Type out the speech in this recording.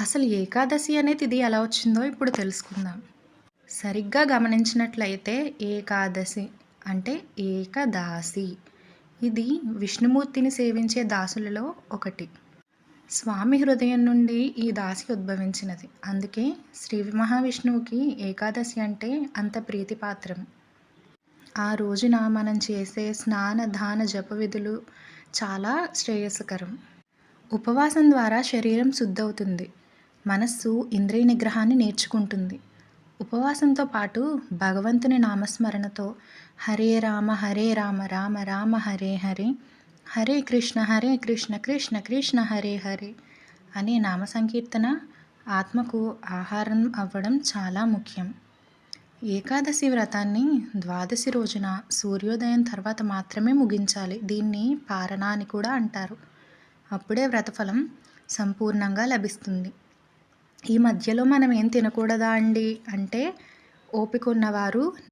అసలు ఏకాదశి అనేది ఇది ఎలా వచ్చిందో ఇప్పుడు తెలుసుకుందాం. సరిగ్గా గమనించినట్లయితే ఏకాదశి అంటే ఏకదాసి. ఇది విష్ణుమూర్తిని సేవించే దాసులలో ఒకటి. స్వామి హృదయం నుండి ఈ దాసి ఉద్భవించినది. అందుకే శ్రీ మహావిష్ణువుకి ఏకాదశి అంటే అంత ప్రీతిపాత్రం. ఆ రోజున మనం చేసే స్నాన దాన జప విధులు చాలా శ్రేయస్కరం. ఉపవాసం ద్వారా శరీరం శుద్ధవుతుంది. మనస్సు ఇంద్రియ నిగ్రహాన్ని నేర్చుకుంటుంది. ఉపవాసంతో పాటు భగవంతుని నామస్మరణతో హరే రామ హరే రామ రామ రామ హరే హరే హరే కృష్ణ హరే కృష్ణ కృష్ణ కృష్ణ హరే హరే అనే నామ సంకీర్తన ఆత్మకు ఆహారం అవ్వడం చాలా ముఖ్యం. ఏకాదశి వ్రతాన్ని ద్వాదశి రోజున సూర్యోదయం తర్వాత మాత్రమే ముగించాలి. దీన్ని పారణ అని కూడా అంటారు. అప్పుడే వ్రతఫలం సంపూర్ణంగా లభిస్తుంది. ఈ మధ్యలో మనం ఏం తినకూడదా అండి? అంటే ఓపిక ఉన్నవారు